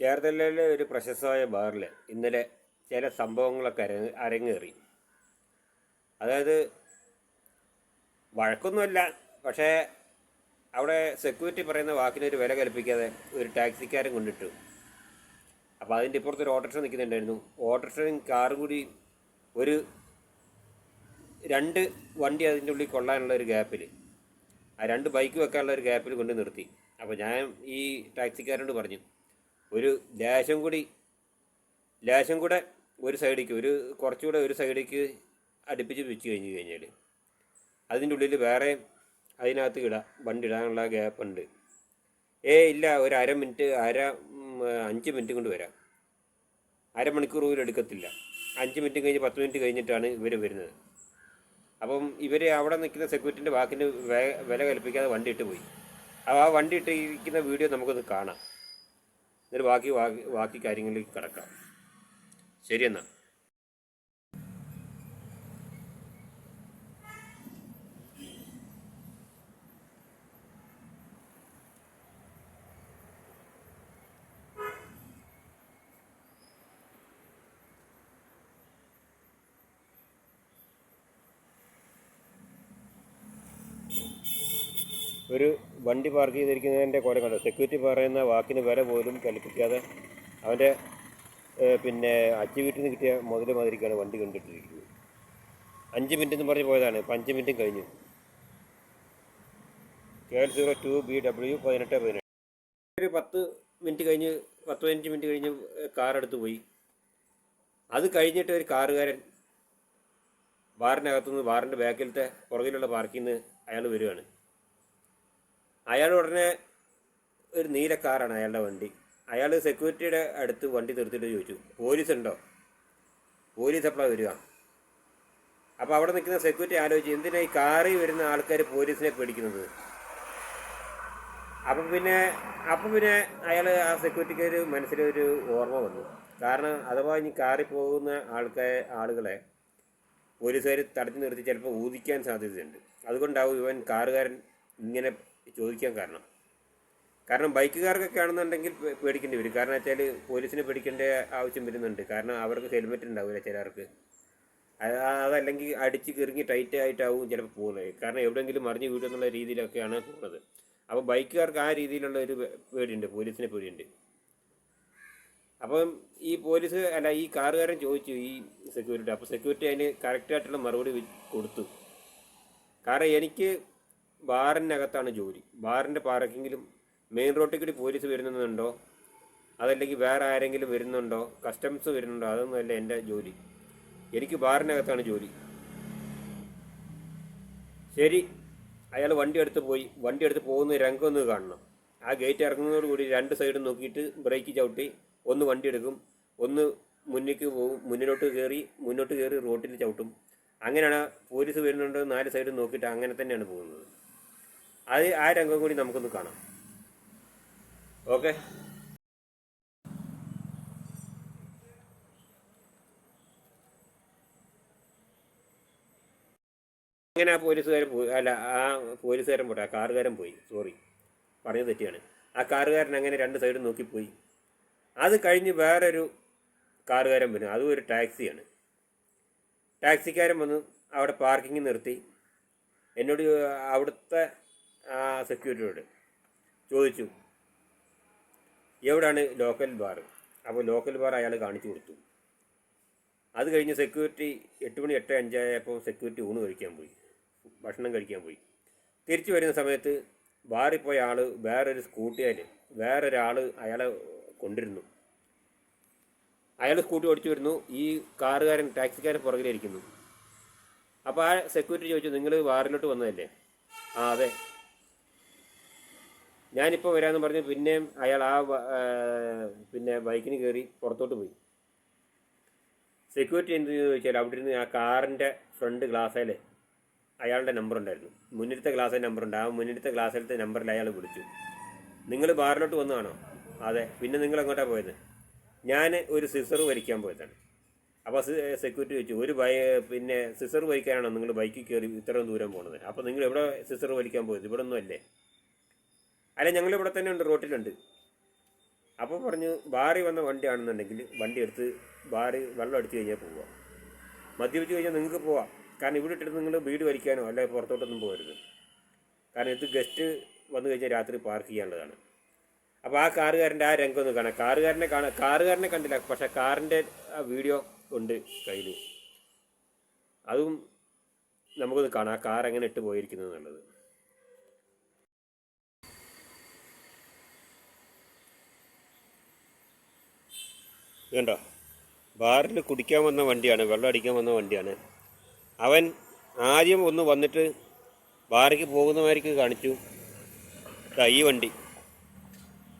ചേർത്തലയിലെ ഒരു പ്രശസ്തമായ ബാറിൽ ഇന്നലെ ചില സംഭവങ്ങളൊക്കെ അര അരങ്ങേറി. അതായത് വഴക്കൊന്നുമല്ല പക്ഷേ അവിടെ സെക്യൂരിറ്റി പറയുന്ന വാക്കിനൊരു വില കൽപ്പിക്കാതെ ഒരു ടാക്സിക്കാരൻ കൊണ്ടിട്ടു. അപ്പോൾ അതിന്റെ ഇപ്പുറത്ത് ഒരു ഓട്ടോറിക്ഷ നിൽക്കുന്നുണ്ടായിരുന്നു. ഓട്ടോറിക്ഷയും കാറും കൂടി ഒരു രണ്ട് വണ്ടി അതിന്റെ ഉള്ളിൽ കൊള്ളാനുള്ള ഒരു ഗ്യാപ്പിൽ ആ രണ്ട് ബൈക്ക് വെക്കാനുള്ള ഒരു ഗ്യാപ്പിൽ കൊണ്ട് നിർത്തി. അപ്പോൾ ഞാൻ ഈ ടാക്സിക്കാരനോട് പറഞ്ഞു ഒരു ലേശം കൂടി ലേശം കൂടെ ഒരു സൈഡിലേക്ക് ഒരു കുറച്ചുകൂടെ ഒരു സൈഡിലേക്ക് അടുപ്പിച്ച് വെച്ച് കഴിഞ്ഞ് കഴിഞ്ഞാൽ അതിന്റെ ഉള്ളിൽ വേറെ അതിനകത്ത് ഇടാം വണ്ടി ഇടാനുള്ള ഗ്യാപ്പ് ഉണ്ട്. ഏ ഇല്ല ഒരു അര മിനിറ്റ് അര അഞ്ച് മിനിറ്റ് കൊണ്ട് വരാം. അരമണിക്കൂർ പോലും എടുക്കത്തില്ല. അഞ്ച് മിനിറ്റ് കഴിഞ്ഞ് പത്ത് മിനിറ്റ് കഴിഞ്ഞിട്ടാണ് ഇവർ വരുന്നത്. അപ്പം ഇവർ അവിടെ നിൽക്കുന്ന സെക്യൂരിറ്റിന്റെ വാക്കിന് വില കൽപ്പിക്കാതെ വണ്ടി ഇട്ട് പോയി. അപ്പോൾ ആ വണ്ടി ഇട്ടിരിക്കുന്ന വീഡിയോ നമുക്കൊന്ന് കാണാം. എന്നിട്ട് ബാക്കി ബാക്കി കാര്യങ്ങളിലേക്ക് കിടക്കാം. ശരി ഒരു വണ്ടി പാർക്ക് ചെയ്തിരിക്കുന്നതിന്റെ കുറെ കണ്ടു? സെക്യൂരിറ്റി പറയുന്ന വാക്കിന് വില പോലും കൽപ്പിക്കാതെ അവന്റെ പിന്നെ അച്ഛ വീട്ടിൽ നിന്ന് കിട്ടിയ മുതൽ മാതിരിക്കാണ് വണ്ടി കണ്ടിട്ടിരിക്കുന്നത്. അഞ്ച് മിനിറ്റ് എന്ന് പറഞ്ഞ് പോയതാണ്. ഇപ്പം അഞ്ച് മിനിറ്റും കഴിഞ്ഞു. K L zero two B W പതിനെട്ട് പതിനെട്ട് ഒരു പത്ത് മിനിറ്റ് കഴിഞ്ഞ് പത്ത് പതിനഞ്ച് മിനിറ്റ് കഴിഞ്ഞ് കാർ എടുത്ത് പോയി. അത് കഴിഞ്ഞിട്ട് ഒരു കാറുകാരൻ ബാറിനകത്തുനിന്ന് ബാറിന്റെ ബാക്കിലത്തെ പുറകിലുള്ള പാർക്കിൽ നിന്ന് അയാൾ വരികയാണ് അയാൾ ഉടനെ ഒരു നീല കാറാണ് അയാളുടെ വണ്ടി. അയാൾ സെക്യൂരിറ്റിയുടെ അടുത്ത് വണ്ടി നിർത്തിയിട്ട് ചോദിച്ചു പോലീസ് ഉണ്ടോ? പോലീസ് എപ്പോഴാണ് വരിക? അപ്പോൾ അവിടെ നിൽക്കുന്ന സെക്യൂരിറ്റി ആലോചിച്ച് എന്തിനാ ഈ കാറിൽ വരുന്ന ആൾക്കാർ പോലീസിനെ പേടിക്കുന്നത്? അപ്പം പിന്നെ അപ്പം പിന്നെ അയാൾ ആ സെക്യൂരിറ്റിക്ക് ഒരു മനസ്സിലൊരു ഓർമ്മ വന്നു. കാരണം അഥവാ ഇനി കാറിൽ പോകുന്ന ആൾക്കാർ ആളുകളെ പോലീസുകാർ തടഞ്ഞു നിർത്തി ചിലപ്പോൾ ഊതിക്കാൻ സാധ്യതയുണ്ട്. അതുകൊണ്ടാവും ഇവൻ കാറുകാരൻ ഇങ്ങനെ ചോദിക്കാൻ കാരണം. കാരണം ബൈക്കുകാർക്കൊക്കെ ആണെന്നുണ്ടെങ്കിൽ പേടിക്കേണ്ടി വരും. കാരണം വെച്ചാൽ പോലീസിനെ പേടിക്കേണ്ട ആവശ്യം വരുന്നുണ്ട്. കാരണം അവർക്ക് ഹെൽമെറ്റ് ഉണ്ടാവില്ല ചിലർക്ക്. അതല്ലെങ്കിൽ അടിച്ച് കിറങ്ങി ടൈറ്റ് ആയിട്ടാവും ചിലപ്പോൾ പോകുന്നത്. കാരണം എവിടെയെങ്കിലും മറിഞ്ഞ് വീഴുമെന്നുള്ള രീതിയിലൊക്കെയാണ് പോകുന്നത്. അപ്പോൾ ബൈക്കുകാർക്ക് ആ രീതിയിലുള്ള ഒരു പേടിയുണ്ട്. പോലീസിനെ പേടിയുണ്ട്. അപ്പം ഈ പോലീസ് അല്ല ഈ കാറുകാരൻ ചോദിച്ചു ഈ സെക്യൂരിറ്റി അപ്പോൾ സെക്യൂരിറ്റി അതിന് കറക്റ്റായിട്ടുള്ള മറുപടി കൊടുത്തു. കാരണം എനിക്ക് ബാറിനകത്താണ് ജോലി. ബാറിന്റെ പാർക്കിങ്ങിലും മെയിൻ റോട്ടിൽ കൂടി പോലീസ് വരുന്നുണ്ടോ? അതല്ലെങ്കിൽ വേറെ ആരെങ്കിലും വരുന്നുണ്ടോ? കസ്റ്റംസ് വരുന്നുണ്ടോ? അതൊന്നുമല്ല എന്റെ ജോലി. എനിക്ക് ബാറിനകത്താണ് ജോലി. ശരി. അയാൾ വണ്ടി എടുത്ത് പോയി. വണ്ടി എടുത്ത് പോകുന്ന രംഗമൊന്ന് കാണണം. ആ ഗേറ്റ് ഇറങ്ങുന്നതോടുകൂടി രണ്ട് സൈഡും നോക്കിയിട്ട് ബ്രേക്ക് ചവിട്ടി. ഒന്ന് വണ്ടി എടുക്കും. ഒന്ന് മുന്നിലേക്ക് പോകും. മുന്നിലോട്ട് കയറി മുന്നോട്ട് കയറി റോട്ടിൽ ചവിട്ടും. അങ്ങനെയാണ് പോലീസ് വരുന്നുണ്ട് നാല് സൈഡും നോക്കിയിട്ട് അങ്ങനെ തന്നെയാണ് പോകുന്നത്. അത് ആ രംഗം കൂടി നമുക്കൊന്ന് കാണാം. ഓക്കെ? അങ്ങനെ ആ പോലീസുകാരൻ പോയി അല്ല ആ പോലീസുകാരൻ പോട്ടെ ആ കാറുകാരൻ പോയി. സോറി പറഞ്ഞത് തെറ്റിയാണ്. ആ കാറുകാരൻ അങ്ങനെ രണ്ട് സൈഡും നോക്കിപ്പോയി അത് കഴിഞ്ഞ് വേറൊരു കാറുകാരൻ വരും. അതും ഒരു ടാക്സിയാണ്. ടാക്സിക്കാരൻ വന്ന് അവിടെ പാർക്കിംഗ് നിർത്തി. എന്നോട് അവിടുത്തെ സെക്യൂരിറ്റിയോട് ചോദിച്ചു എവിടാണ് ലോക്കൽ ബാർ അപ്പോൾ ലോക്കൽ ബാർ അയാൾ കാണിച്ചു കൊടുത്തു. അത് കഴിഞ്ഞ് സെക്യൂരിറ്റി എട്ട് മണി എട്ട് അഞ്ചായപ്പോൾ സെക്യൂരിറ്റി ഊണ് കഴിക്കാൻ പോയി ഭക്ഷണം കഴിക്കാൻ പോയി. തിരിച്ചു വരുന്ന സമയത്ത് ബാറിൽ പോയ ആൾ വേറൊരു സ്കൂട്ടിയിൽ വേറൊരാൾ അയാളെ കൊണ്ടിരുന്നു. അയാൾ സ്കൂട്ടി ഓടിച്ചു വരുന്നു ഈ കാറുകാരൻ ടാക്സിക്കാരൻ പുറകിലിരിക്കുന്നു. അപ്പോൾ ആ സെക്യൂരിറ്റി ചോദിച്ചു നിങ്ങൾ ബാറിലോട്ട് വന്നതല്ലേ? ആ അതെ. ഞാനിപ്പോൾ വരാമെന്ന് പറഞ്ഞ് പിന്നെയും അയാൾ ആ പിന്നെ ബൈക്കിന് കയറി പുറത്തോട്ട് പോയി. സെക്യൂരിറ്റി എന്ത് ചോദിച്ചാൽ അവിടെ ഇരുന്ന് ആ കാറിന്റെ ഫ്രണ്ട് ഗ്ലാസ്സിൽ അയാളുടെ നമ്പർ ഉണ്ടായിരുന്നു. മുന്നിലത്തെ ഗ്ലാസ്സിൽ നമ്പർ ഉണ്ട്. ആ മുന്നിലത്തെ ഗ്ലാസ്സിലത്തെ നമ്പറിൽ അയാൾ വിളിച്ചു. നിങ്ങൾ ബാറിലോട്ട് വന്നതാണോ? അതെ. പിന്നെ നിങ്ങൾ എങ്ങോട്ടാണ് പോയത്? ഞാൻ ഒരു സിസർ വലിക്കാൻ പോയതാണ്. അപ്പോൾ സെക്യൂരിറ്റി വെച്ചു ഒരു ബൈ പിന്നെ സിസർ വലിക്കാനാണോ നിങ്ങൾ ബൈക്കിൽ കയറി ഇത്രയും ദൂരം പോകുന്നത് അപ്പോൾ നിങ്ങൾ എവിടെ സിസർ വലിക്കാൻ പോയത്? ഇവിടെ ഒന്നും അല്ലേ? അല്ല ഞങ്ങൾ ഇവിടെ തന്നെ ഉണ്ട് റോട്ടിലുണ്ട്. അപ്പോൾ പറഞ്ഞു ബാറി വന്ന വണ്ടിയാണെന്നുണ്ടെങ്കിൽ വണ്ടി എടുത്ത് ബാറി വെള്ളം അടിച്ചു കഴിഞ്ഞാൽ പോവാം മദ്യപിച്ച് കഴിഞ്ഞാൽ നിങ്ങൾക്ക് പോവാം. കാരണം ഇവിടെ ഇട്ടിട്ട് നിങ്ങൾ വീട് വലിക്കാനോ അല്ലെങ്കിൽ പുറത്തോട്ടൊന്നും പോകരുത്. കാരണം ഇത് ഗസ്റ്റ് വന്നു കഴിഞ്ഞാൽ രാത്രി പാർക്ക് ചെയ്യാനുള്ളതാണ്. അപ്പോൾ ആ കാറുകാരന്റെ ആ രംഗം ഒന്ന് കാണാം. കാറുകാരനെ കാണാം കാറുകാരനെ കണ്ടില്ല പക്ഷേ കാറിന്റെ ആ വീഡിയോ ഉണ്ട് കയ്യിൽ അതും നമുക്കൊന്ന് കാണാം ആ കാർ എങ്ങനെ ഇട്ട് പോയിരിക്കുന്നത് എന്നുള്ളത്. കണ്ടോ? ബാറിൽ കുടിക്കാൻ വന്ന വണ്ടിയാണ് വെള്ളം അടിക്കാൻ വന്ന വണ്ടിയാണ്. അവൻ ആദ്യം ഒന്ന് വന്നിട്ട് ബാറിക്ക് പോകുന്നവർക്ക് കാണിച്ചു. ഈ വണ്ടി.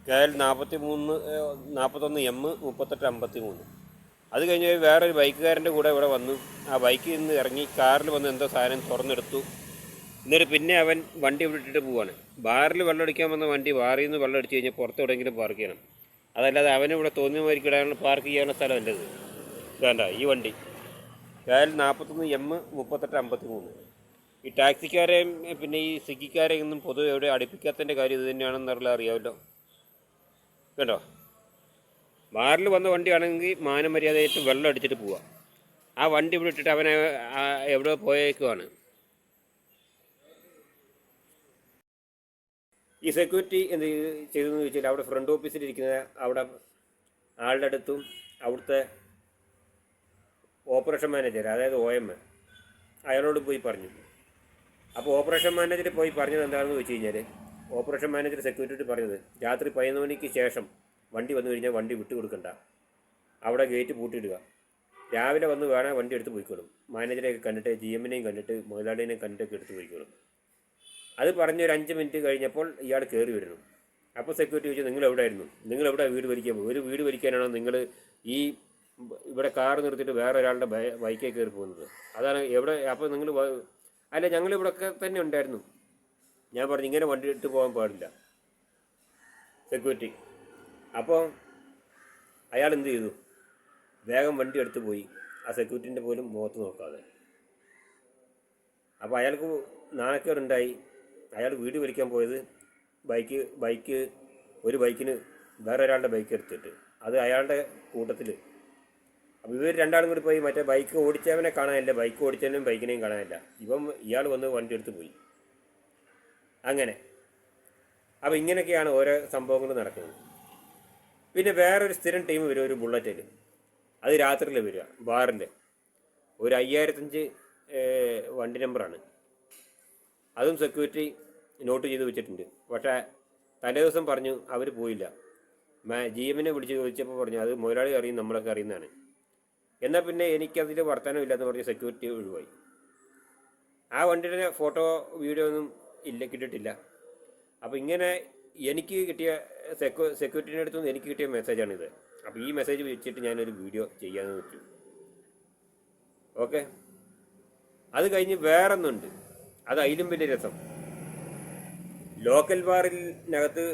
കെ എൽ നാൽപ്പത്തി മൂന്ന് നാൽപ്പത്തൊന്ന് എം മുപ്പത്തെട്ട് അമ്പത്തി മൂന്ന് അത് കഴിഞ്ഞ് വേറൊരു ബൈക്കുകാരന്റെ കൂടെ ഇവിടെ വന്നു. ആ ബൈക്കിൽ നിന്ന് ഇറങ്ങി കാറിൽ വന്ന് എന്തോ സാധനം തുറന്നെടുത്തു. എന്നിട്ട് പിന്നെ അവൻ വണ്ടി ഇവിടെ ഇട്ടിട്ട് പോവാണ്. ബാറിൽ വെള്ളം അടിക്കാൻ വന്ന വണ്ടി ബാറിൽ നിന്ന് വെള്ളം അടിച്ച് കഴിഞ്ഞാൽ പുറത്ത് എവിടെയെങ്കിലും പാർക്ക് ചെയ്യണം. അതല്ലാതെ അവന് ഇവിടെ തോന്നിയ മാതിരിക്ക് ഇടാനുള്ള പാർക്ക് ചെയ്യാനുള്ള സ്ഥലമല്ല ഇത് വേണ്ട ഈ വണ്ടി. എൽ നാൽപ്പത്തൊന്ന് എം മുപ്പത്തെട്ട് അമ്പത്തി മൂന്ന് ഈ ടാക്സിക്കാരെയും പിന്നെ ഈ സ്വിഗ്ഗിക്കാരെയും ഒന്നും പൊതുവെ എവിടെ അടുപ്പിക്കാത്തതിന്റെ കാര്യം ഇത് തന്നെയാണെന്നുള്ള അറിയാമല്ലോ. കേട്ടോ ബാറിൽ വന്ന വണ്ടിയാണെങ്കിൽ മാനമര്യാദയായിട്ട് വെള്ളം അടിച്ചിട്ട് പോവാം. ആ വണ്ടി ഇവിടെ ഇട്ടിട്ട് അവനെ എവിടെ പോയേക്കുവാണ്. ഈ സെക്യൂരിറ്റി എന്ത് ചെയ്തെന്ന് ചോദിച്ചാൽ അവിടെ ഫ്രണ്ട് ഓഫീസിൽ ഇരിക്കുന്ന അവിടെ ആളുടെ അടുത്തും അവിടുത്തെ ഓപ്പറേഷൻ മാനേജർ അതായത് ഒ എം അയാളോട് പോയി പറഞ്ഞു. അപ്പോൾ ഓപ്പറേഷൻ മാനേജർ പോയി പറഞ്ഞത് എന്താണെന്ന് വെച്ച് കഴിഞ്ഞാൽ ഓപ്പറേഷൻ മാനേജർ സെക്യൂരിറ്റി പറഞ്ഞത് രാത്രി പതിനൊന്ന് മണിക്ക് ശേഷം വണ്ടി വന്നു കഴിഞ്ഞാൽ വണ്ടി വിട്ടു കൊടുക്കണ്ട. അവിടെ ഗേറ്റ് പൂട്ടിയിടുക. രാവിലെ വന്ന് വേണേൽ വണ്ടി എടുത്ത് പോയിക്കോളും. മാനേജരെയൊക്കെ കണ്ടിട്ട് ജി എമ്മിനെയും കണ്ടിട്ട് മുതലാളിനെയും കണ്ടിട്ടൊക്കെ എടുത്ത് പോയിക്കോളും. അത് പറഞ്ഞ ഒരു അഞ്ച് മിനിറ്റ് കഴിഞ്ഞപ്പോൾ ഇയാൾ കയറി വരുന്നു. അപ്പോൾ സെക്യൂരിറ്റി ചോദിച്ചു നിങ്ങൾ എവിടെ ആയിരുന്നു നിങ്ങൾ എവിടെ വീട് വലിക്കാൻ ഒരു വീട് വലിക്കാനാണോ നിങ്ങൾ ഈ ഇവിടെ കാർ നിർത്തിയിട്ട് വേറെ ഒരാളുടെ ബൈക്കേ കയറി പോകുന്നത്? അതാണ് എവിടെ അപ്പോൾ നിങ്ങൾ അല്ല ഞങ്ങൾ ഇവിടെയൊക്കെ തന്നെ ഉണ്ടായിരുന്നു. ഞാൻ പറഞ്ഞു ഇങ്ങനെ വണ്ടി ഇട്ട് പോകാൻ പാടില്ല. സെക്യൂരിറ്റി അപ്പോൾ അയാൾ എന്ത് ചെയ്തു? വേഗം വണ്ടി എടുത്തു പോയി. ആ സെക്യൂരിറ്റിന്റെ പോലും മുഖത്ത് നോക്കാതെ. അപ്പോൾ അയാൾക്ക് നാണക്കേടുണ്ടായി. അയാൾ വീട് വലിക്കാൻ പോയത് ബൈക്ക് ബൈക്ക് ഒരു ബൈക്കിന് വേറെ ഒരാളുടെ ബൈക്ക് എടുത്തിട്ട്. അത് അയാളുടെ കൂട്ടത്തിൽ അപ്പോൾ ഇവർ രണ്ടാളും കൂടി പോയി മറ്റേ ബൈക്ക് ഓടിച്ചവനെ കാണാനില്ല. ബൈക്ക് ഓടിച്ചവനും ബൈക്കിനെയും കാണാനില്ല. ഇവൻ ഇയാൾ വന്ന് വണ്ടി എടുത്ത് പോയി. അങ്ങനെ. അപ്പോൾ ഇങ്ങനെയൊക്കെയാണ് ഓരോ സംഭവങ്ങൾ നടക്കുന്നത്. പിന്നെ വേറൊരു സ്ഥിരം ടീം വരും ഒരു ബുള്ളറ്റിൽ അത് രാത്രിയിൽ വരിക. ബാറിന്റെ ഒരു അയ്യായിരത്തഞ്ച് വണ്ടി നമ്പറാണ്. അതും സെക്യൂരിറ്റി നോട്ട് ചെയ്ത് വെച്ചിട്ടുണ്ട്. പക്ഷേ തലേ ദിവസം പറഞ്ഞു അവർ പോയില്ല. മാ ജി എമ്മിനെ വിളിച്ച് ചോദിച്ചപ്പോൾ പറഞ്ഞു അത് മുതലാളി അറിയും നമ്മളൊക്കെ അറിയുന്നതാണ്. എന്നാൽ പിന്നെ എനിക്കതിൽ വർത്തമാനം ഇല്ലെന്ന് പറഞ്ഞ് സെക്യൂരിറ്റി ഒഴിവായി. ആ വണ്ടിയുടെ ഫോട്ടോ വീഡിയോ ഒന്നും ഇല്ല കിട്ടിയിട്ടില്ല. അപ്പോൾ ഇങ്ങനെ എനിക്ക് കിട്ടിയ സെക്യൂ സെക്യൂരിറ്റിന്റെ അടുത്തുനിന്ന് എനിക്ക് കിട്ടിയ മെസ്സേജാണിത് അപ്പോൾ ഈ മെസ്സേജ് വെച്ചിട്ട് ഞാനൊരു വീഡിയോ ചെയ്യാമെന്ന് വെച്ചു. ഓക്കെ അത് കഴിഞ്ഞ് വേറൊന്നുണ്ട്. അത് അതിലും വലിയ രസം. ലോക്കൽ ബാറിനകത്ത്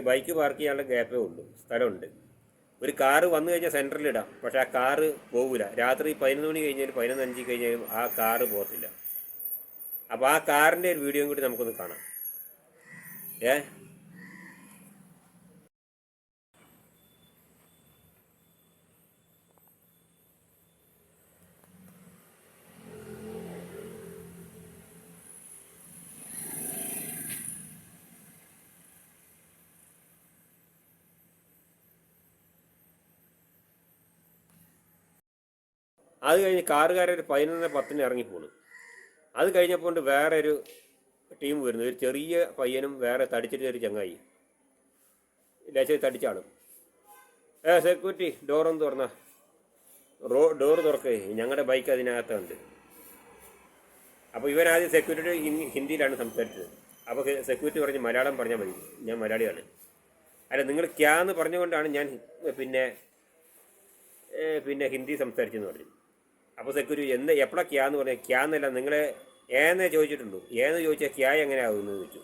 ബൈക്ക് പാർക്ക് ചെയ്യാനുള്ള ഗ്യാപ്പേ ഉള്ളൂ. സ്ഥലമുണ്ട്. ഒരു കാറ് വന്നു കഴിഞ്ഞാൽ സെന്ററിൽ ഇടാം. പക്ഷെ ആ കാറ് പോകില്ല രാത്രി പതിനൊന്ന് മണി കഴിഞ്ഞാലും പതിനൊന്ന് അഞ്ച് കഴിഞ്ഞാലും ആ കാറ് പോകത്തില്ല. അപ്പോൾ ആ കാറിന്റെ ഒരു വീഡിയോയും കൂടി നമുക്കൊന്ന് കാണാം. ഏ? അത് കഴിഞ്ഞ് കാറുകാരൻ ഒരു പതിനൊന്ന് പത്തിന് ഇറങ്ങിപ്പോണു അത് കഴിഞ്ഞപ്പോൾ വേറെ ഒരു ടീം വരുന്നു. ഒരു ചെറിയ പയ്യനും വേറെ തടിച്ചിട്ട് ഒരു ചങ്ങായി. ലേശം തടിച്ചാണ്. ഏ സെക്യൂരിറ്റി ഡോറൊന്ന് തുറന്ന. റോ ഡോറ് തുറക്കേ. ഞങ്ങളുടെ ബൈക്ക് അതിനകത്തുണ്ട്. അപ്പോൾ ഇവൻ ആദ്യം സെക്യൂരിറ്റി ഹിന്ദി ഹിന്ദിയിലാണ് സംസാരിച്ചത്. അപ്പോൾ സെക്യൂരിറ്റി പറഞ്ഞ് മലയാളം പറഞ്ഞാൽ മതി. ഞാൻ മലയാളിയാണ്. അല്ല നിങ്ങൾ ക്യാ എന്ന് പറഞ്ഞുകൊണ്ടാണ് ഞാൻ പിന്നെ പിന്നെ ഹിന്ദി സംസാരിച്ചെന്ന് പറഞ്ഞു അപ്പോൾ സെക്യൂരി എന്ത് എപ്പോഴാണ് ക്യാ എന്ന് പറഞ്ഞാൽ ക്യാ എന്നല്ല നിങ്ങൾ ഏന്നേ ചോദിച്ചിട്ടുണ്ടോ? ഏന്ന് ചോദിച്ചാൽ ക്യാ എങ്ങനെ ചോദിച്ചു.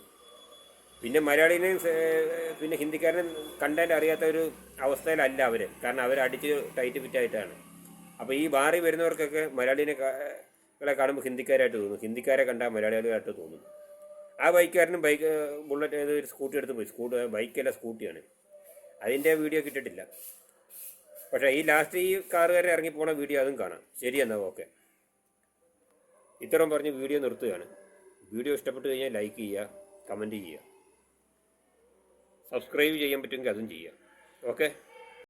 പിന്നെ മലയാളിനെയും പിന്നെ ഹിന്ദിക്കാരനും കണ്ടാൽ അറിയാത്ത ഒരു അവസ്ഥയിലല്ല അവർ കാരണം അവർ അടിച്ച് ടൈറ്റ് ഫിറ്റ് ആയിട്ടാണ്. അപ്പോൾ ഈ മാറി വരുന്നവർക്കൊക്കെ മലയാളിനെ കാണുമ്പോൾ ഹിന്ദിക്കാരായിട്ട് തോന്നും. ഹിന്ദിക്കാരെ കണ്ടാൽ മലയാളികളായിട്ട് തോന്നും. ആ ബൈക്കുകാരനും ബൈക്ക് ബുള്ളറ്റ് ഏത് ഒരു സ്കൂട്ടി എടുത്ത് പോയി. സ്കൂട്ടി ബൈക്കല്ല സ്കൂട്ടിയാണ്. അതിന്റെ വീഡിയോ കിട്ടിയിട്ടില്ല. പക്ഷേ ഈ ലാസ്റ്റ് ഈ കാറുകാരെ ഇറങ്ങി പോണ വീഡിയോ അതും കാണാം. ശരി എന്നാൽ ഓക്കെ ഇത്രയും പറഞ്ഞ് വീഡിയോ നിർത്തുകയാണ്. വീഡിയോ ഇഷ്ടപ്പെട്ട് കഴിഞ്ഞാൽ ലൈക്ക് ചെയ്യുക കമന്റ് ചെയ്യുക. സബ്സ്ക്രൈബ് ചെയ്യാൻ പറ്റുമെങ്കിൽ അതും ചെയ്യുക. ഓക്കെ